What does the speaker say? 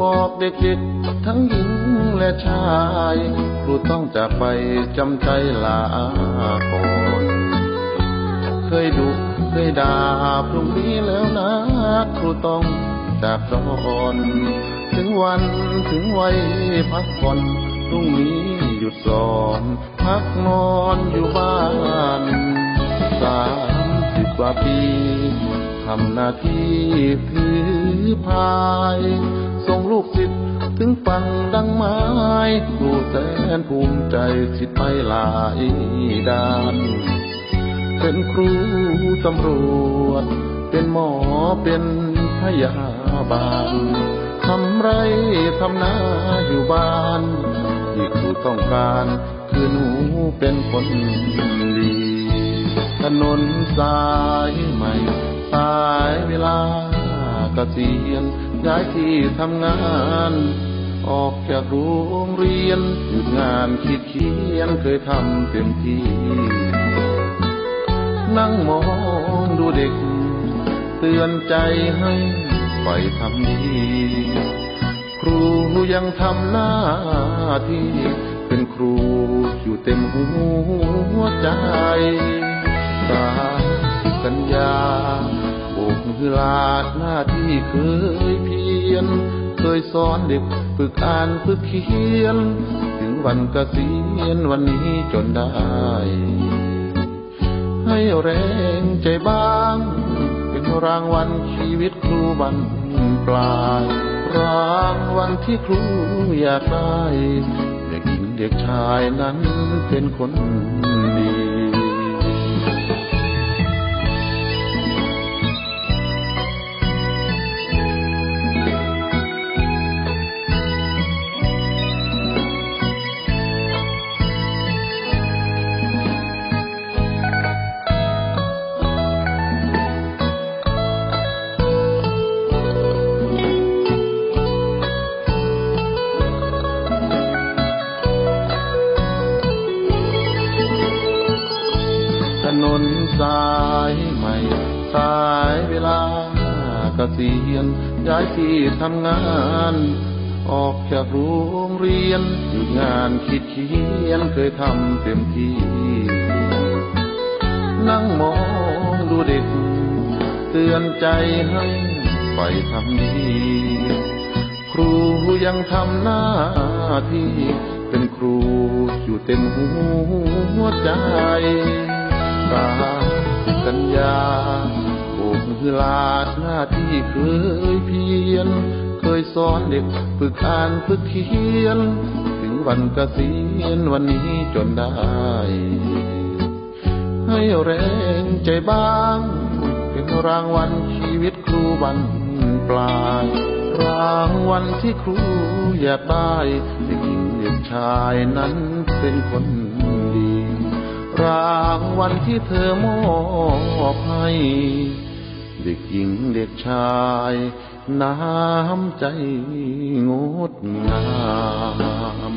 บอกเด็กๆทั้งหญิงและชาย ครูต้องจากไปจำใจลาก่อนเคยดุเคยด่าพรุ่งนี้แล้วนะ ครูต้องจากตอนถึงวันถึงวัยพักผ่อนพรุ่งนี้หยุดสอนพักนอนอยู่บ้านสามสิบกว่าปี ทำหน้าที่ถือพายส่งลูกศิษย์ถึงฝั่งดังไม้ครูแสนภูมิใจสิทธิ์ไปหลายด้าน เป็นครูตำรวจ เป็นหมอเป็นพยาบาลทำไรทำนาอยู่บ้านที่ครูต้องการคือหนูเป็นคนดี ถนนสายใหม่ สายเวลาเกษียณย้ายที่ทำงาน ออกจากโรงเรียนหยุดงานคิดเขียนเคยทำเต็มที่ นั่งมองดูเด็ก เตือนใจให้ไปทำดีครูยังทำหน้าที่ เป็นครูอยู่เต็มหัวใจ ที่เคยเพียรเคยสอนเด็กฝึกอ่านฝึกเขียน ถึงวันเกษียณวันนี้จนได้ ให้แรงใจบ้าง เป็นรางวัลชีวิตครูบันปลาย รางวัลที่ครูอยากได้ เด็กหญิงเด็กชายนั้นเป็นคนดี นนสายใหม่ สายเวลากเกษียณย้ายที่ทำงาน ออกจากโรงเรียนหยุดงานคิดเขียนเคยทำเต็มที่ นั่งมองดูเด็ก เตือนใจให้ไปทำดีครูยังทำหน้าที่ เป็นครูอยู่เต็มหัวใจ ตามสัญญาโบกมือลาหน้าที่เคยเพียรเคยสอนเด็กฝึกอ่านฝึกเขียน ถึงวันเกษียณวันนี้จนได้ ให้แรงใจบ้าง เป็นรางวัลชีวิตครูบันปลาย รางวัลที่ครูอยากได้เด็กหญิงเด็กชายนั้นเป็นคน รางวันที่เธอมอบให้ เด็กหญิงเด็กชาย น้ำใจงดงาม